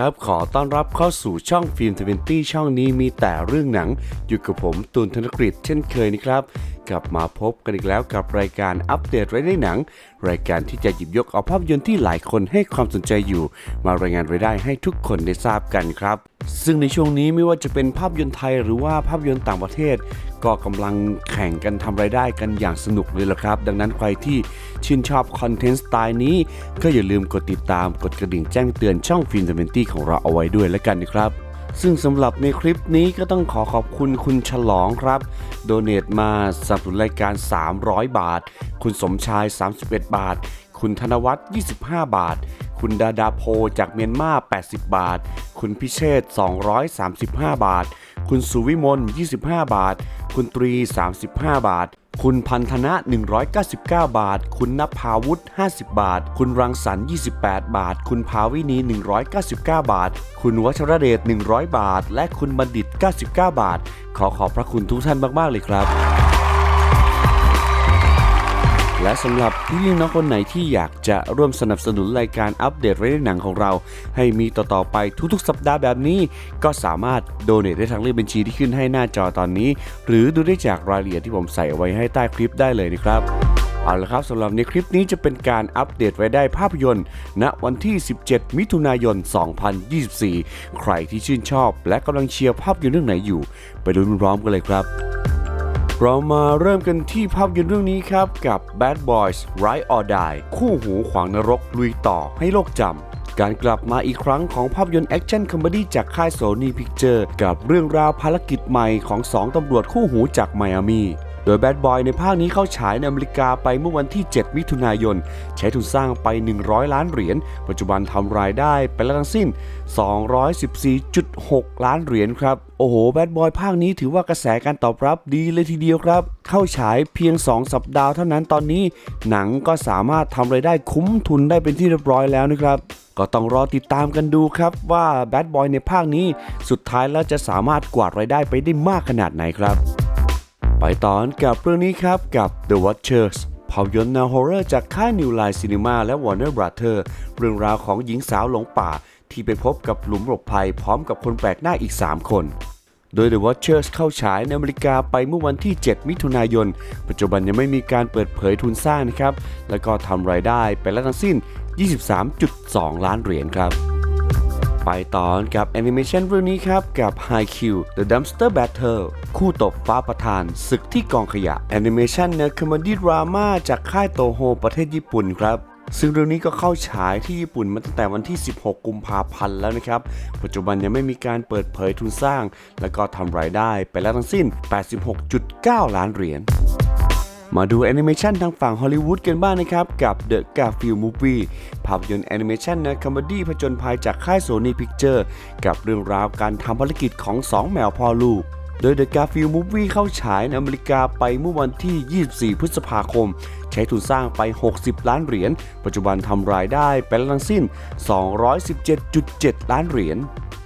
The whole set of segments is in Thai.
ครับ ขอต้อนรับเข้าสู่ช่องฟิล์มทเวนตี้ช่องนี้มีแต่เรื่องหนัง อยู่กับผมตูนธนกฤษเช่นเคยนะครับ กลับมาพบกันอีกแล้วกับรายการอัปเดตรายได้หนัง รายการที่จะหยิบยกเอาภาพยนตร์ที่หลายคนให้ความสนใจอยู่ มารายงานรายได้ให้ทุกคนได้ทราบกันครับ ซึ่งในช่วงนี้ไม่ว่าจะเป็นภาพยนตร์ไทยหรือว่าภาพยนตร์ต่างประเทศ ก็กำลังแข่งกันทำรายได้กันอย่างสนุกเลยละครับ ดังนั้นใครที่ชื่นชอบคอนเทนต์สไตล์นี้ ก็อย่าลืมกดติดตามกดกระดิ่งแจ้งเตือนช่องฟิล์มทเวนตี้ของเราเอาไว้ด้วยแล้วกันนะครับ ซึ่งสำหรับในคลิปนี้ก็ต้องขอขอบคุณคุณฉลองครับ โดเนตมาสนับสนุนรายการ 300 บาท คุณสมชาย 31 บาท คุณธนวัฒน์25 บาท คุณดาดาโพจากเมียนมา 80 บาท คุณพิเชษ 235 บาท คุณสุวิมล 25 บาท คุณตรี 35 บาท คุณพันธนะ 199 บาท คุณนภาวุฒิ50 บาท คุณรังสรรค์28 บาท คุณภาวินี 199 บาท คุณวัชรเดช 100 บาท และคุณบัณฑิต 99 บาท ขอขอบพระคุณทุกท่านมาก ๆ เลยครับ และสำหรับพี่น้องคนไหนที่อยากจะร่วมสนับสนุนรายการอัปเดตรายได้หนังของเรา ให้มีต่อๆไปทุกๆ สัปดาห์แบบนี้ ก็สามารถโดเน a ได้ทางเลขบัญชีที่ขึ้นให้หน้าจอตอนนี้ หรือดูได้จากรายละเอียดที่ผมใส่ไว้ให้ใต้คลิปได้เลยนะครับเอาละครับสำหรับในคลิปนี้จะเป็นการอัปเดตรายได้ภาพยนตร์ ณวันที่ 17 มิถุนายน 2024 ใครที่ชื่นชอบ และกำลังเชียร์ภาพยนตร์เรื่องไหนอยู่ ไปดูพร้อมกันเลยครับ เรามาเริ่มกันที่ภาพยนตร์เรื่องนี้ครับ กับ Bad Boys Ride or Die คู่หูขวางนรกลุยต่อให้โลกจำการกลับมาอีกครั้งของภาพยนตร์แอคชั่นคอมเมดี้จากค่ายโซนี่พิกเจอร์กับเรื่องราวภารกิจใหม่ของ 2 ตำรวจคู่หูจากไมอามี โดย Bad Boy ในภาคนี้เข้าฉายในอเมริกาไปเมื่อวันที่ 7 มิถุนายน ใช้ทุนสร้างไป 100 ล้านเหรียญ ปัจจุบันทำรายได้ไปแล้วทั้งสิ้น 214.6 ล้านเหรียญครับ โอ้โห แบดบอยภาคนี้ถือว่ากระแสการตอบรับดีเลยทีเดียวครับ เข้าฉายเพียง 2 สัปดาห์เท่านั้นตอนนี้ หนังก็สามารถทำรายได้คุ้มทุนได้เป็นที่เรียบร้อยแล้วนะครับก็ต้องรอติดตามกันดูครับว่าแบดบอยในภาคนี้สุดท้ายแล้วจะสามารถกวาดรายได้ไปได้มากขนาดไหนครับ ไปตอนกับเรื่องนี้ครับกับ The Watchers ภาพยนตร์แนวฮอร์เรอร์จากค่าย New Line Cinema และ Warner Brother เรื่องราวของหญิงสาวหลงป่า ที่ไปพบกับหลุมหลบภัยพร้อมกับคนแปลกหน้าอีก 3 คน โดย The Watchers เข้าฉายในอเมริกาไปเมื่อวันที่ 7 มิถุนายน ปัจจุบันยังไม่มีการเปิดเผยทุนสร้างนะครับ แล้วก็ทำรายได้ไปแล้วทั้งสิ้น 23.2 ล้านเหรียญครับ ไปตอนกับแอนิเมชันเรื่องนี้ครับ กับ High Q The Dumpster Battle คู่ตบฟ้าประธานศึกที่กองขยะแอนิเมชันแนวคอมเมดี้ดราม่าจากค่ายโตโฮประเทศญี่ปุ่นครับซึ่งเรื่องนี้ก็เข้าฉายที่ญี่ปุ่นมาตั้งแต่วันที่ 16 กุมภาพันธ์แล้วนะครับ ปัจจุบันยังไม่มีการเปิดเผยทุนสร้าง และก็ทำรายได้ไปแล้วทั้งสิ้น 86.9 ล้านเหรียญ มาดูแอนิเมชันทางฝั่งฮอลลีวูดกันบ้างนะครับ กับ The Garfield Movie ภาพยนตร์แอนิเมชันนะคอมเมดี้ผจญภัยจากค่ายโซนี่พิกเจอร์กับเรื่องราวการทำภารกิจของ 2 แมวพ่อลูก โดย The Garfield Movie เข้าฉายในอเมริกาไปเมื่อวันที่ 24 พฤษภาคม ใช้ทุนสร้างไป 60 ล้านเหรียญ ปัจจุบันทำรายได้ไปแล้วทั้งสิ้น 217.7 ล้านเหรียญ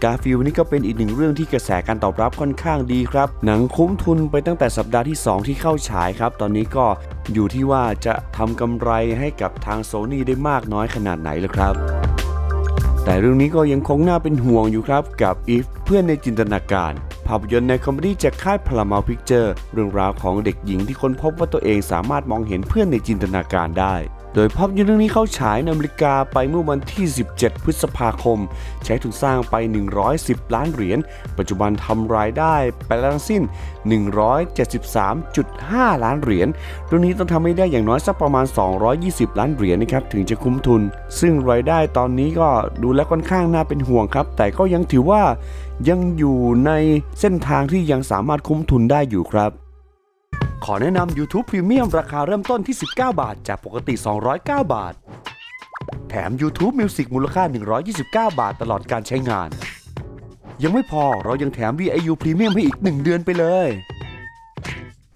กาฟิลนี่ก็เป็นอีกหนึ่งเรื่องที่กระแสการตอบรับค่อนข้างดีครับ หนังคุ้มทุนไปตั้งแต่สัปดาห์ที่ 2 ที่เข้าฉายครับ ตอนนี้ก็อยู่ที่ว่าจะทำกำไรให้กับทางโซนี่ได้มากน้อยขนาดไหนเลยครับ แต่เรื่องนี้ก็ยังคงน่าเป็นห่วงอยู่ครับกับ If เพื่อนในจินตนาการ ภาพยนตร์ในคอมเมดี้จากค่ายพลามาพิกเจอร์เรื่องราวของเด็กหญิงที่ค้นพบว่าตัวเองสามารถมองเห็นเพื่อนในจินตนาการได้ โดยภาพยนตร์เรื่องนี้เข้าฉายในอเมริกาไปเมื่อวันที่ 17 พฤษภาคม ใช้ทุนสร้างไป 110 ล้านเหรียญ ปัจจุบันทำรายได้ไปแล้วทั้งสิ้น 173.5 ล้านเหรียญเรื่องนี้ต้องทำให้ได้อย่างน้อยสักประมาณ 220 ล้านเหรียญนะครับถึงจะคุ้มทุน ซึ่งรายได้ตอนนี้ก็ดูแลค่อนข้างน่าเป็นห่วงครับ แต่ก็ยังถือว่ายังอยู่ในเส้นทางที่ยังสามารถคุ้มทุนได้อยู่ครับ ขอแนะนำ YouTube Premium ราคาเริ่มต้นที่ 19 บาท จากปกติ 209 บาท แถม YouTube Music มูลค่า 129 บาทตลอดการใช้งาน ยังไม่พอเรายังแถม VIU Premium ให้อีก 1 เดือนไปเลย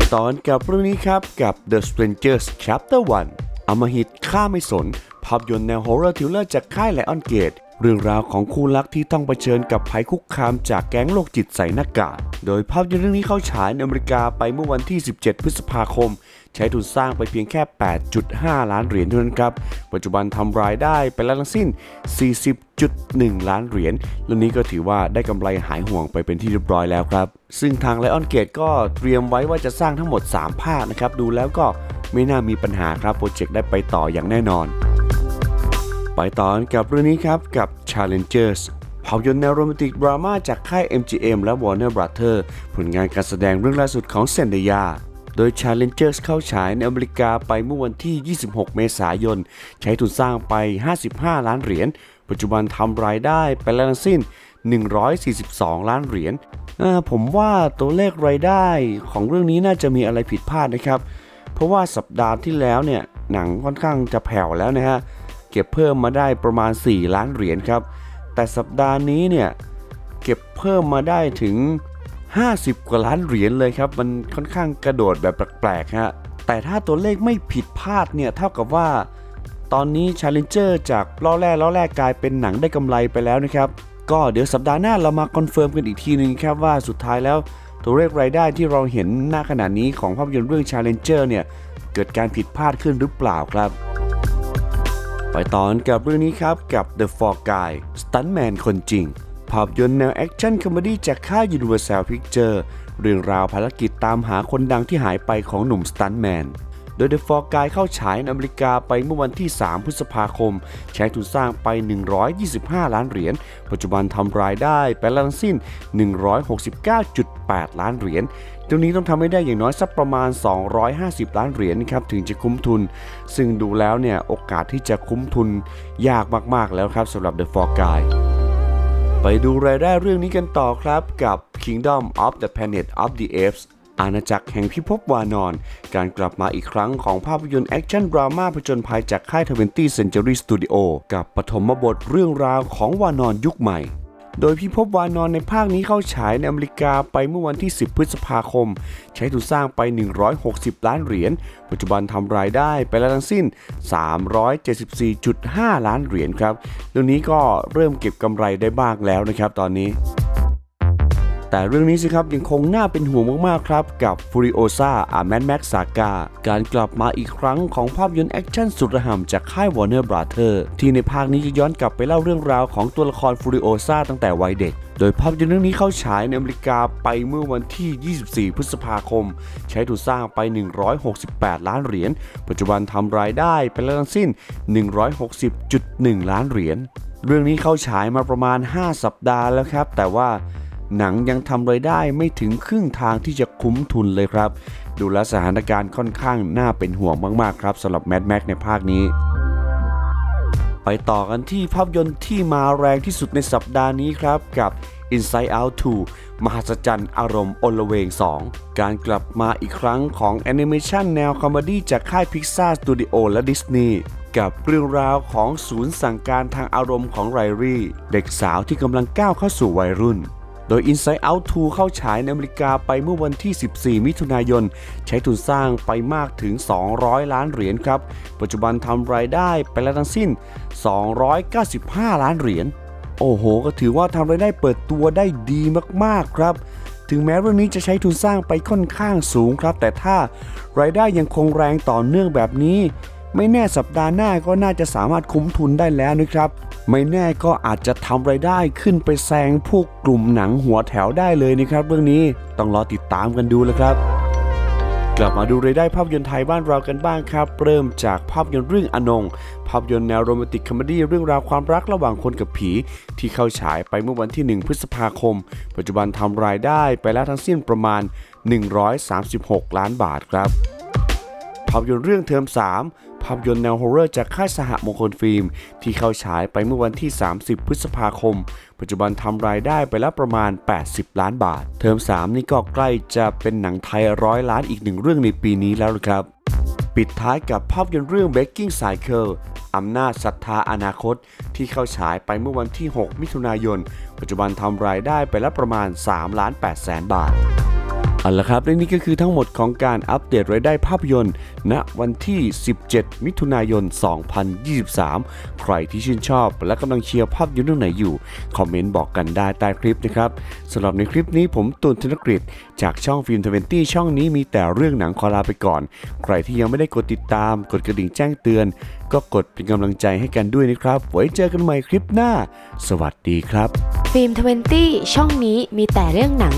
ายตอนกับเรื่องนี้ครับ กับ The Strangers Chapter 1อมหิตฆ่าไม่สน ภาพยนตร์แนวฮอลล์ทิวลิปจากค่าย Lion Gate เรื่องราวของคู่รักที่ต้องเผชิญกับภัยคุกคามจากแก๊งโรคจิตใส่หน้ากาก โดยภาพยนตร์เรื่องนี้เข้าฉายในอเมริกาไปเมื่อวันที่ 17 พฤษภาคม ใช้ทุนสร้างไปเพียงแค่ 8.5 ล้านเหรียญเท่านั้นครับ ปัจจุบันทำรายได้ไปแล้วทั้งสิ้น 40.1 ล้านเหรียญเรื่องนี้ก็ถือว่าได้กำไรหายห่วงไปเป็นที่เรียบร้อยแล้วครับ ซึ่งทาง Lion Gate ก็เตรียมไว้ว่าจะสร้างทั้งหมด 3 ภาคนะครับ ดูแล้วก็ไม่น่ามีปัญหาครับ โปรเจกต์ได้ไปต่ออย่างแน่นอน ไปต่อกันกับเรื่องนี้ครับกับ Challengers ภาพยนตร์แนวโรแมนติกดราม่าจากค่าย MGM และ Warner Brothers ผลงานการแสดงเรื่องล่าสุดของเซนเดียา ดย Challengers เข้าฉายในอเมริกาไปเมื่อวันที่ 26 เมษายน ใช้ทุนสร้างไป 55 ล้านเหรียญ ปัจจุบันทำรายได้ไปแล้วทั้งสิ้น 142 ล้านเหรียญผมว่าตัวเลขรายได้ของเรื่องนี้น่าจะมีอะไรผิดพลาดนะครับ เพราะว่าสัปดาห์ที่แล้วเนี่ยหนังค่อนข้างจะแผ่วแล้วนะฮะ เก็บเพิ่มมาได้ประมาณ 4 ล้านเหรียญครับ แต่สัปดาห์นี้เนี่ยเก็บเพิ่มมาได้ถึง 50 กว่าล้านเหรียญเลยครับ มันค่อนข้างกระโดดแบบแปลกๆฮะ แต่ถ้าตัวเลขไม่ผิดพลาดเนี่ยเท่ากับว่า ตอนนี้ Challenger จากล้อแรกล้อแรกกลายเป็นหนังได้กำไรไปแล้วนะครับ ก็เดี๋ยวสัปดาห์หน้าเรามาคอนเฟิร์มกันอีกทีหนึงครับว่าสุดท้ายแล้วตัวเลขรายได้ที่เราเห็นหน้าขณะนี้ของภาพยนตร์เรื่อง Challenger เนี่ยเกิดการผิดพลาดขึ้นหรือเปล่าครับ ไปตอนกับเรื่องนี้ครับกับ The Fall Guy Stuntman คนจริง ภาพยนตร์แนวแอคชั่นคอมเมดี้จากค่าย Universal Picture เรื่องราวภารกิจตามหาคนดังที่หายไปของหนุ่มสตันแมน โดย The Fall Guy เข้าฉายในอเมริกาไปเมื่อวันที่ 3 พฤษภาคม ใช้ทุนสร้างไป 125 ล้านเหรียญ ปัจจุบันทำรายได้ไปแล้วทั้งสิ้น 169.8 ล้านเหรียญตรงนี้ต้องทำให้ได้อย่างน้อยสักประมาณ 250 ล้านเหรียญครับถึงจะคุ้มทุน ซึ่งดูแล้วเนี่ยโอกาสที่จะคุ้มทุนยากมากๆแล้วครับสำหรับ The Fall Guy ไปดูรายได้เรื่องนี้กันต่อครับกับ Kingdom of the Planet of the Apes อาณาจักรแห่งพิภพวานอน การกลับมาอีกครั้งของภาพยนตร์แอคชั่นดราม่าผจญภัยจากค่าย 20th Century Studio กับปฐมบทเรื่องราวของวานอนยุคใหม่ โดยพี่พบวานอนในภาคนี้เข้าฉายในอเมริกาไปเมื่อวันที่ 10 พฤษภาคม ใช้ทุนสร้างไป 160 ล้านเหรียญ ปัจจุบันทำรายได้ไปแล้วทั้งสิ้น 374.5 ล้านเหรียญครับ เรื่องนี้ก็เริ่มเก็บกำไรได้บ้างแล้วนะครับตอนนี้ แต่เรื่องนี้สิครับยังคงน่าเป็นห่วงมากๆครับ กับ Furiosa a m a n Max Saga กาการกลับมาอีกครั้งของภาพยนตร์แอคชั่นสุดระห่ำจากค่าย Warner Brother ที่ในภาคนี้จะย้อนกลับไปเล่าเรื่องราวของตัวละคร Furiosa ตั้งแต่วัยเด็ก โดยภาพยนตร์เรื่องนี้เข้าฉายในอเมริกาไปเมื่อวันที่ 24 พฤษภาคม ใช้ทุนสร้างไป 168 ล้านเหรียญ ปัจจุบันทำรายได้ไปแล้วทั้งสิ้น 160.1 ล้านเหรียญ เรื่องนี้เข้าฉายมาประมาณ 5 สัปดาห์แล้วครับ แต่ว่า หนังยังทำรายได้ไม่ถึงครึ่งทางที่จะคุ้มทุนเลยครับ ดูแลสถานการณ์ค่อนข้างน่าเป็นห่วงมากๆครับสำหรับแมดแม็กในภาคนี้ไปต่อกันที่ภาพยนตร์ที่มาแรงที่สุดในสัปดาห์นี้ครับกับ Inside Out 2 มหัศจรรย์อารมณ์อลเวง 2 การกลับมาอีกครั้งของแอนิเมชันแนวคอมเมดี้จากค่าย Pixar Studio และดิสนีย์กับเรื่องราวของศูนย์สั่งการทางอารมณ์ของไรรี่ เด็กสาวที่กำลังก้าวเข้าสู่วัยรุ่น โดย Inside Out 2 เข้าฉายในอเมริกาไปเมื่อวันที่ 14 มิถุนายน ใช้ทุนสร้างไปมากถึง 200 ล้านเหรียญครับ ปัจจุบันทำรายได้ไปแล้วทั้งสิ้น 295 ล้านเหรียญ โอ้โห ก็ถือว่าทำรายได้เปิดตัวได้ดีมากๆครับถึงแม้เรื่องนี้จะใช้ทุนสร้างไปค่อนข้างสูงครับ แต่ถ้ารายได้ยังคงแรงต่อเนื่องแบบนี้ ไม่แน่สัปดาห์หน้าก็น่าจะสามารถคุ้มทุนได้แล้วนะครับ ไม่แน่ก็อาจจะทำรายได้ขึ้นไปแซงพวกกลุ่มหนังหัวแถวได้เลยนะครับ เรื่องนี้ต้องรอติดตามกันดูแล้วครับ กลับมาดูรายได้ภาพยนตร์ไทยบ้านเรากันบ้างครับ เริ่มจากภาพยนตร์เรื่องอนง ภาพยนตร์แนวโรแมนติกคอมเมดี้เรื่องราวความรักระหว่างคนกับผี ที่เข้าฉายไปเมื่อวันที่ 1 พฤษภาคม ปัจจุบันทำรายได้ไปแล้วทั้งสิ้นประมาณ 136 ล้านบาทครับ ภาพยนตร์เรื่องเทอม3 ภาพยนตร์แนวฮอร์เรอร์จากค่ายสหมงคลฟิล์ม ที่เข้าฉายไปเมื่อวันที่ 30 พฤษภาคม ปัจจุบันทำรายได้ไปแล้วประมาณ 80 ล้านบาท เทอม 3 นี่ก็ใกล้จะเป็นหนังไทยร้อยล้านอีกหนึ่งเรื่องในปีนี้แล้วครับ ปิดท้ายกับภาพยนตร์เรื่อง Baking Cycle อำนาจศรัทธาอนาคตที่เข้าฉายไปเมื่อวันที่ 6 มิถุนายน ปัจจุบันทำรายได้ไปแล้วประมาณ 3 ล้าน8แสนบาท เอาละครับและนี่ก็คือทั้งหมดของการอัปเดตรายได้ภาพยนตร์ ณวันที่ 17 มิถุนายน 2023 ใครที่ชื่นชอบและกำลังเชียร์ภาพยนตร์เรื่องไหนอยู่ คอมเมนต์บอกกันได้ใต้คลิปนะครับสำหรับในคลิปนี้ผมตูนธนกฤษจากช่องฟิล์มทเวนตี้ช่องนี้มีแต่เรื่องหนังขอลาไปก่อน ใครที่ยังไม่ได้กดติดตาม กดกระดิ่งแจ้งเตือน ก็กดเป็นกำลังใจให้กันด้วยนะครับ ไว้เจอกันใหม่คลิปหน้า สวัสดีครับ ฟิล์มทเวนตี้ช่องนี้มีแต่เรื่องหนัง